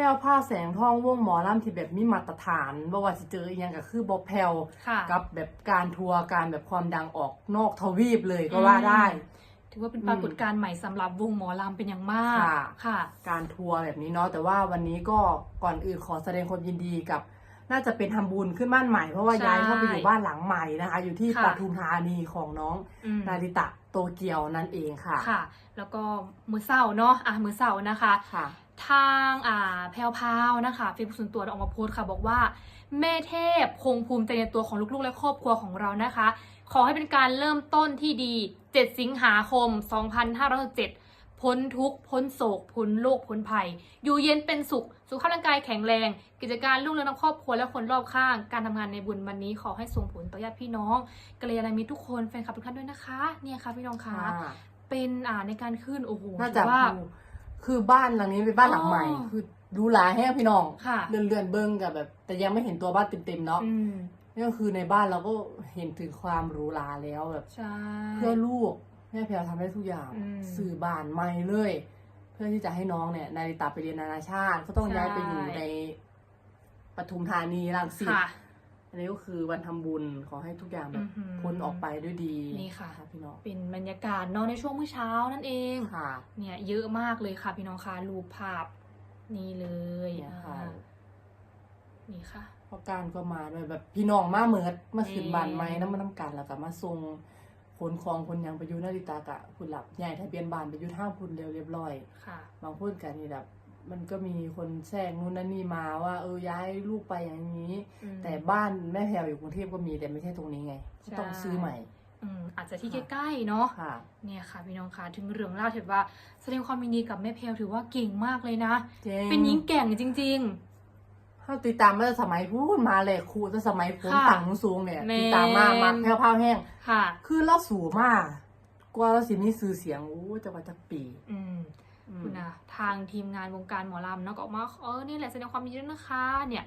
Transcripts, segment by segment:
พ้วผ้าแสงทองวงหมอลำที่แบบมีมาตรฐานบ่ว่าสิเจออีหยังก็คือบ่แผ่วค่ะ กับแบบการทัวร์การแบบความดังออกนอกทวีปเลยก็ว่าได้ ถือว่าเป็นปรากฏการณ์ใหม่สำหรับวงหมอลำเป็นอย่างมาก ค่ะ ค่ะ การทัวร์แบบนี้เนาะแต่ว่าวันนี้ก็ก่อนอื่นขอแสดงความยินดีกับ น่าจะเป็นทำบุญขึ้นบ้านใหม่เพราะว่าใช่ย้ายเข้าไปอยู่บ้านหลังใหม่นะคะ อยู่ที่ค่ะ ปทุมธานีของน้องอืมนาริตะโตเกียวนั่นเองค่ะค่ะ แล้วก็มือเศร้าเนาะอะมือเศร้านะคะ ค่ะ ทางอ่าแพลวพราวนะคะเฟซบุ๊กส่วนตัวได้ออกมาโพสต์ค่ะ บอกว่า แม่เทพคงภูมิใจในตัวของลูกๆ และครอบครัวของเรานะคะ ขอให้เป็นการเริ่มต้นที่ดี 7 สิงหาคม 2567พ้นทุกข์พ้นโศก พ้นโรคพ้นภัย อยู่เย็นเป็นสุข สุขภาพร่างกายแข็งแรง กิจการรุ่งเรืองทั้งครอบครัวและคนรอบข้าง การทำงานในบุญวันนี้ขอให้ส่งผลต่อญาติพี่น้องกัลยาณมิตรทุกคนแฟนคลับทุกท่านด้วยนะคะ เนี่ยค่ะพี่น้องคะค่ะเป็นอ่าในการขึ้นโอ้โหน่าถืจะอว่าดู คือบ้านหลังนี้เป็นบ้านหลังใหม่ อ๋อคือดูหลาแห้งพี่น้องค่ะเลื่อนเลื่อนๆเบิ้งกับแบบ แต่ยังไม่เห็นตัวบ้านเต็มๆเนาะอืมนี่ก็คือในบ้านเราก็เห็นถึงความหรูหราแล้วแบบ ใช่ เพื่อลูกแม่แพลวทำได้ทุกอย่าง อืมสื่อบานไม่เลย เพื่อที่จะให้น้องเนี่ยนาริตาไปเรียนนานาชาติ ก็ต้องใช่ ย้ายไปอยู่ในปทุมธานีรังสิตค่ะ อันนี้ก็คือวันทำบุญขอให้ทุกอย่างแบอืบอหือพ้นออกไปด้วยดีนี่ค่ะรับพี่น้องเป็นบรรยากาศเนอนในช่วงมื้อเช้านั่นเองค่ะ เนี่ยเยอะมากเลยค่ะ พี่น้องคะรูปภาพนี่เลยเนี่ยค่ะอ่านี่ค่ะพอการก็มาด้วยแบบพี่น้องมาเหมิดมาขึ้นนี่บ้านไม้น้ำมันน้ำกันแล้วก็มาส่งขนของคนหยังไปอยู่นาริตากะคุณหลับใหญ่ทะเบียนบ้านไปอยู่ท่าพุนเร็วเรียบร้อย ค่ะบางพูดกันนี่แบบ มันก็มีคนแทรกนู่นนั่นนี่มาว่า เออย้ายลูกไปอย่างนี้ อืม แต่บ้านแม่แพรวอยู่กรุงเทพก็มีแต่ไม่ใช่ตรงนี้ไงก็ต้องใช่ ซื้อใหม่อืมอาจจะที่ค่ะใกล้ๆเนาะ ค่ะ เนี่ยค่ะพี่น้องคะถึงเรื่องเล่าวถือว่าแสดงความยินดีกับแม่เพลถือว่าเก่งมากเลยนะ เจ๊งเป็นหญิงแกร่งจริง ถ้าติดตามมาตั้งแต่สมัยพูดมาเลยครูตั้งแต่สมัยผมค่ะต่างสูงเนี่ยแม่นติดตามมากมากแพรวพราวแห้ง ๆ ค่ะ คือเราสูงมากกว่าเราสิมีสื่อเสียงโอ้จะว่าจะปี อืมอืม คุณนะทางทีมงานวงการหมอลำเนาะก็ออกมาเออนี่แหละแสดงความยินดีด้วยนะคะเนี่ย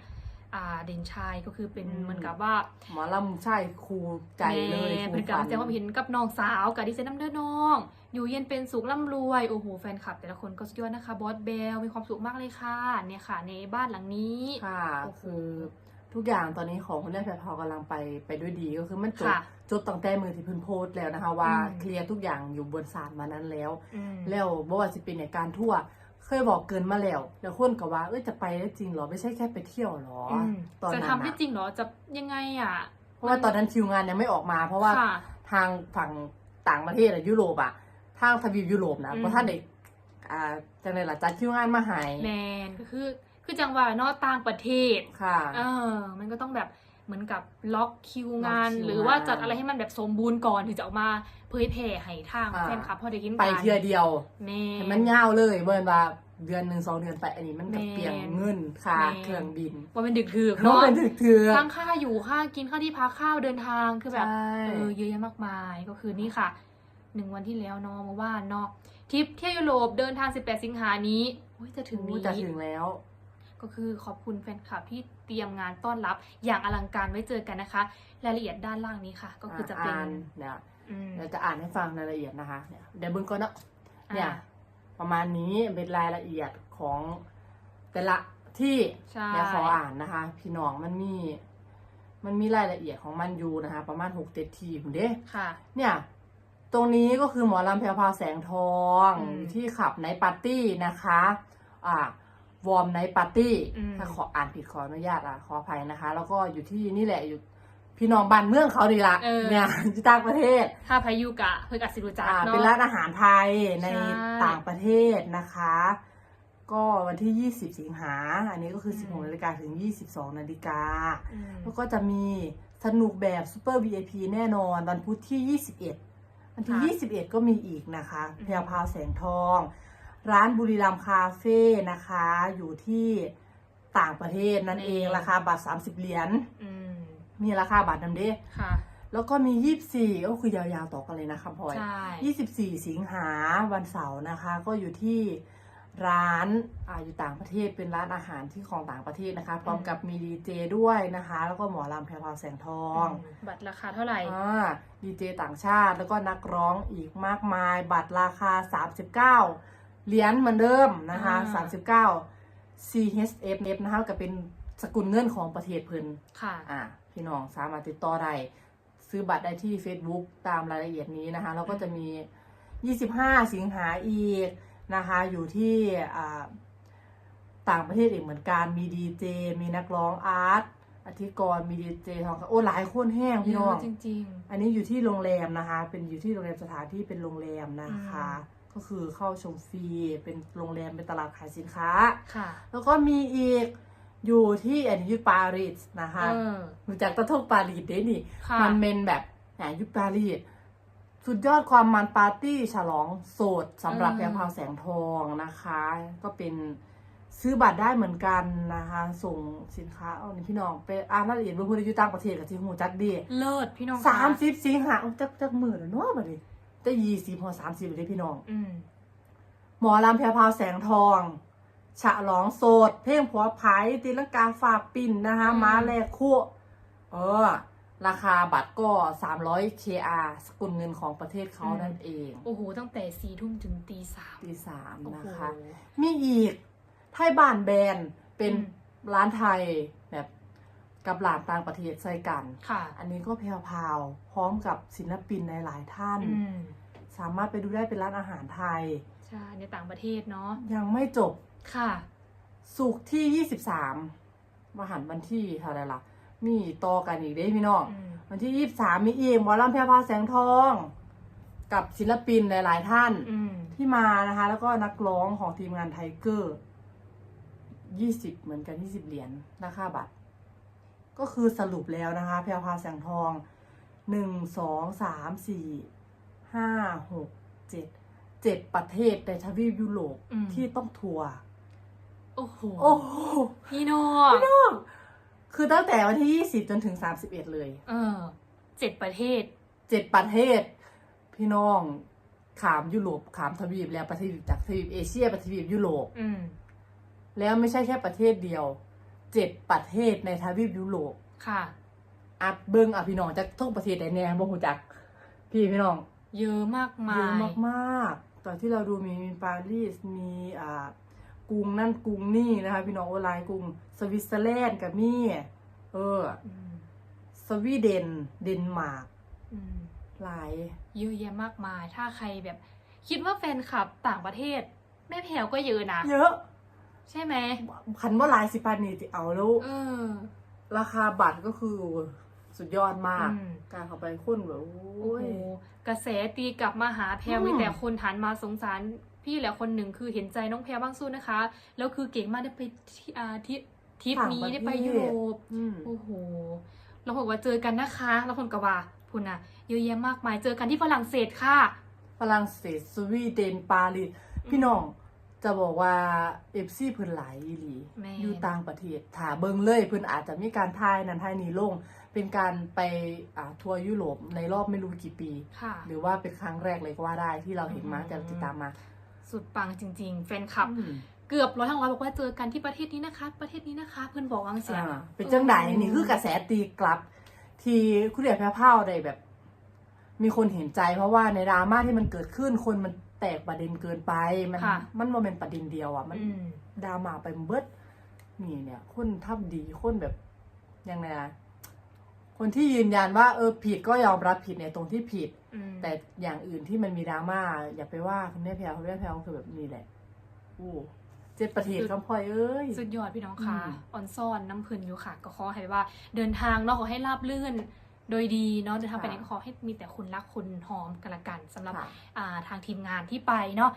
อ่าเด่นชัยก็คือเป็นเหมือนกับว่าหมอลำใช่ครูใจเลยแม่ครูเป็นการฝันแสดงความเห็นกับน้องสาวกับดิเซนน้ำเด้อน้อง อยู่เย็นเป็นสุขร่ำรวย โอ้โหแฟนคลับ แต่ละคนก็สุดยอดนะคะบอสเบลมีความสุขมากเลยค่ะเนี่ยค่ะ ในบ้านหลังนี้ค่ะโอ้โหคือ ทุกอย่างตอนนี้ของคุณแม่แพรพาวกำลังไปไปด้วยดีก็คือมันจบค่ะจบตั้งแต่มือที่เพิ่นโพสต์แล้วนะคะ ว่าอืม เคลียร์ทุกอย่างอยู่บนศาลมานั้นแล้ว อืม แล้วบ่ว่าสิเป็นในการทั่ว เคยบอกเกินมาแล้ว แล้วคนก็ว่าเอ้ยจะไปได้จริงเหรอไม่ใช่แค่ไปเที่ยวเหรอออืมตอนจะนั้นทำได้อะจริงเหรอจะยังไงอะเพราะว่าตอนนั้นคิวงานยังไม่ออกมา เพราะว่าค่ะ ทางฝั่งต่างประเทศอะยุโรปอะทางทวีปยุโรปนะอืม เพราะท่านเด็กอ่าจังไดล่ะจัดคิวงานมาใหายแมนก็คือ คือจังหวะเนอกต่างประเทศค่ะ เออ มันก็ต้องแบบเหมือนกับล็อกคิวงาน ล็อกคิวหรือว่าจัดงานอะไรให้มันแบบสมบูรณ์ก่อนถึงจะออกมาเผยแผ่ให้ทางอ่า แฟนคลับพอได้กินไปเที่ยวเดียวแม่ ให้มันยาวเลยเบิ่นว่าเดือนหนึ่งสองเดือนไปอันนี้มันก็แม่นเปลี่ยนเงินค่าแม่นเครื่องบินว่าเป็นดึกถือเนาะเนาะเป็นถึกเถือทั้งค่าอยู่ค่ากินค่าที่พักข้าวเดินทางคือแบบใช่เออเยอะแยะมากมายก็คือนี่ค่ะหนึ่งวันที่แล้วเนาะเมื่อวานเนาะทริปเที่ยวยุโรปเดินทาง 18 สิงหานี้โอ้ยจะถึงนี้จะถึงแล้ว ก็คือขอบคุณแฟนคลับที่เตรียมงานต้อนรับอย่างอลังการไว้เจอกันนะคะ รายละเอียดด้านล่างนี้ค่ะ ก็คือจะเป็นอ่านเนี่ยอืมเดี๋ยวจะอ่านให้ฟังรายละเอียดนะคะเนี่ยเดี๋ยวเบิ่งก่อนเนาะเนี่ยอ่าประมาณนี้เป็นรายละเอียดของแต่ละที่ใช่เดี๋ยวขออ่านนะคะ พี่น้องมันมี มันมีรายละเอียดของมันอยู่นะคะ ประมาณหกเจ็ดทีผมเด้ค่ะ เนี่ยตรงนี้ก็คือหมอลำแพรวพราวแสงทองอืมที่ขับในปาร์ตี้นะคะ อ่า วอร์มในปาร์ตี้อืม ถ้าขออ่านผิดขออนุญาตอะขออภัยนะคะ แล้วก็อยู่ที่นี่แหละอยู่พี่น้องบ้านเมืองเขาดีละเออ เนี่ยที่ต่างประเทศ ถ้าพายุกะเพื่อกัสิรู้จักอ่าเนาะ เป็นร้านอาหารไทยในใช่ต่างประเทศนะคะ ก็วันที่ 20 สิงหา อันนี้ก็คือ อืม 16นาฬิกาถึง 22นาฬิกาอืมแล้วก็จะมีสนุกแบบซูเปอร์ VIP แน่นอนวันพุธที่ 21 วันที่ 21 ก็มีอีกนะคะอืมแพรวพราวแสงทอง ร้านบุรีรัมย์คาเฟ่นะคะ อยู่ที่ต่างประเทศนั่นเองราคาบัตร30เหรียญอืมมีราคาบัตรนำเด้ค่ะแล้วก็มี24ก็คือยาวๆต่อกันเลยนะคะพลอยใช่24สิงหาวันเสาร์นะคะ ก็อยู่ที่ร้านอ่าอยู่ต่างประเทศเป็นร้านอาหารที่ของต่างประเทศนะคะ พร้อมกับมีดีเจด้วยนะคะ แล้วก็หมอลำแพรวพราวแสงทองมบัตรราคาเท่าไหร่อ่าดีเจต่างชาติแล้วก็นักร้องอีกมากมาย บัตรราคา 39 เหรียญเหมือนเดิมนะคะอ่า39 CHF นะคะก็เป็นสกุลเงินของประเทศเพิ่นค่ะอะพี่น้องสามารถติดต่อได้ซื้อบัตรได้ที่ Facebook ตามรายละเอียดนี้นะคะ แล้วก็จะมี 25 สิงหาอีกนะคะ อยู่ที่อ่าต่างประเทศอีกเหมือนกัน มีดีเจ มีนักร้องอาร์ตอธิกร มีดีเจทองคำโอ้หลายคนแห้งพี่เยน้ออะงจริงอันนี้อยู่ที่โรงแรมนะคะ เป็นอยู่ที่โรงแรมสถานที่เป็นโรงแรมนะคะอืม ก็คือเข้าชมฟรีเป็นโรงแรมเป็นตลาดขายสินค้าๆค่ะ แล้วก็มีอีกอยู่ที่อันนี้อยู่ปารีสนะคะเออ รู้จักตะทกปารีสเด้นี่ ค่ะ มันเป็นแบบแหมยุคปารีสสุดยอดความมันปาร์ตี้ฉลองโสดสำหรับอืม แพรพราวแสงทองนะคะ ก็เป็นซื้อบัตรได้เหมือนกันนะคะ ส่งสินค้าเอานี่พี่น้องไปอ่านรายละเอียดเบางคนอยู่ต่างประเทศกับที่หูจักดีเลิศพี่น้องคะสามสิบสิงหาอุ๊ยจักจักหมื่นแล้วเนาะบัดนี้ จะยี่สิบพอสามสิบเลยพี่น้อง อืมหมอลำแพรพราวแสงทอง ฉะลองโสด เพลงผัวไผ่ตีลังกาฝากปิ่นนะคะอืมม้าแลกคู่เออ ราคาบัตรก็300 KR สกุลเงินของประเทศเขานั่นเองโอ้โห ตั้งแต่สี่ทุ่มถึงตีสามตีสามโอ้โหนะคะมีอีก ไทยบ้านแบรนด์เป็นอืม ร้านไทยแบบ กับหลานต่างประเทศใส่กัน ค่ะ อันนี้ก็แพรวๆพร้อมกับศิลปินหลายๆท่าน อืมสามารถไปดูได้เป็นร้านอาหารไทย ใช่ในต่างประเทศเนาะ ยังไม่จบค่ะ สุกร์ที่ 23มาหันวันที่เท่าไหรล่ะ มีต่อกันอีกเด้พี่น้อง อืม วันที่ 23 มีอีกหมอลำแพรพราวแสงทอง กับศิลปินหลาย ๆ ท่าน อืม ที่มานะคะ แล้วก็นักร้องของทีมงานไทเกอร์ 20 เหมือนกัน 20 เหรียญราคาบัตร ก็คือสรุปแล้วนะคะแพรพราวแสงทอง1 2 3 4 5 6 7 7ประเทศในทวีปยุโรปอืม ที่ต้องทัวร์โอ้โห โอ้โหพี่น้องคือตั้งแต่วันที่20จนถึง31เลย เออเจ็ดประเทศ เจ็ดประเทศ พี่น้องขามยุโรปขามทวีปแล้วประเทศจากทวีปเอเชียไปทวีปยุโรป อืม แล้วไม่ใช่แค่ประเทศเดียว เจ็ดประเทศในทวีปยุโรปค่ะอัดเบิ้งอะพี่น้องจากทุกประเทศไหนแน่บ่หูจัก พี่พี่น้อง เยอะมากเยมาอะยมากๆ ตอนที่เราดูมีมีปารีสมีอ่ากรุงนั่นกรุงนี่นะคะ พี่น้องโอไลน์กรุงสวิตเซอร์แลนด์กับมี่เออ อืมสวีเดน เดนมาร์กอืมหลาย เยอะแยะมากมาย ถ้าใครแบบ คิดว่าแฟนคลับต่างประเทศ แม่แพรวก็เยอะนะ เยอะ ใช่ไหมคันว่าหลายสิปันนี่ที่เอาแล้วเออ ราคาบัตรก็คือสุดยอดมาก อืม การเข้าไปคุ้นแบบโอ้โอ้ย โหกระแสตีกลับมาหาแพรวอืม มีแต่คนหันมาสงสารพี่แหละคนหนึ่งคือเห็นใจน้องแพรบ้างสู้นะคะ แล้วคือเก่งมากได้ไปที่อ่าที่ทริปนี้ได้ไปยุโรป อืม โอ้โหแล้วบอกว่าเจอกันนะคะ แล้วคนก็ว่าพูนนะเยอะแยะมากมาย เจอกันที่ฝรั่งเศสค่ะ ฝรั่งเศสสวีเดนปารีสพี่น้อง จะบอกว่าเอฟซีเพิ่นหลายอีหลีแม่นอยู่ต่างประเทศถ้าเบิ่งเลยเพิ่นอาจจะมีการทายนั้นทายนี้ลง เป็นการไปอ่าทัวร์ยุโรปในรอบไม่รู้กี่ปี ค่ะ หรือว่าเป็นครั้งแรกเลยก็ว่าได้ที่เราเห็นมาอืม แต่เราติดตามมาสุดปังจริง ๆ แฟนคลับ อืมเกือบร้อยทั้งร้อยบอกว่าเจอกันที่ประเทศนี้นะคะ ประเทศนี้นะคะ เพื่อนบอกวางเสียงอ่าเป็นจังไดนี่คือกระแสตีกลับ ที่คุณเดียแพ้วเผาได้แบบ มีคนเห็นใจเพราะว่าในดราม่าที่มันเกิดขึ้นคนมัน แตกประเด็นเกินไปมันค่ะ มันโมเมนประเด็นเดียวอะมัน อืม ดราม่าไปเบิดนี่เนี่ย คนทับดีคนแบบยังไงอะคนที่ยืนยันว่าเออผิดก็ยอมรับผิดในตรงที่ผิด อืมแต่อย่างอื่นที่มันมีดราม่าอย่าไปว่าคุณแม่แพรวคุณแม่แพรวคือแบบนี้แหละอู้เจ็ดประเทศคำพลอยเอ้ย สุดยอดพี่น้องค่ะอืม ออนซ่อนน้ำพึนอยู่ค่ะ ก็ขอให้ว่า เดินทางเนาะขอให้ราบลื่น โดยดีเนาะเดินทางไปไหนก็ขอให้มีแต่คนรักคนหอมกันละกันสำหรับค่ะอ่าทางทีมงานที่ไปเนาะ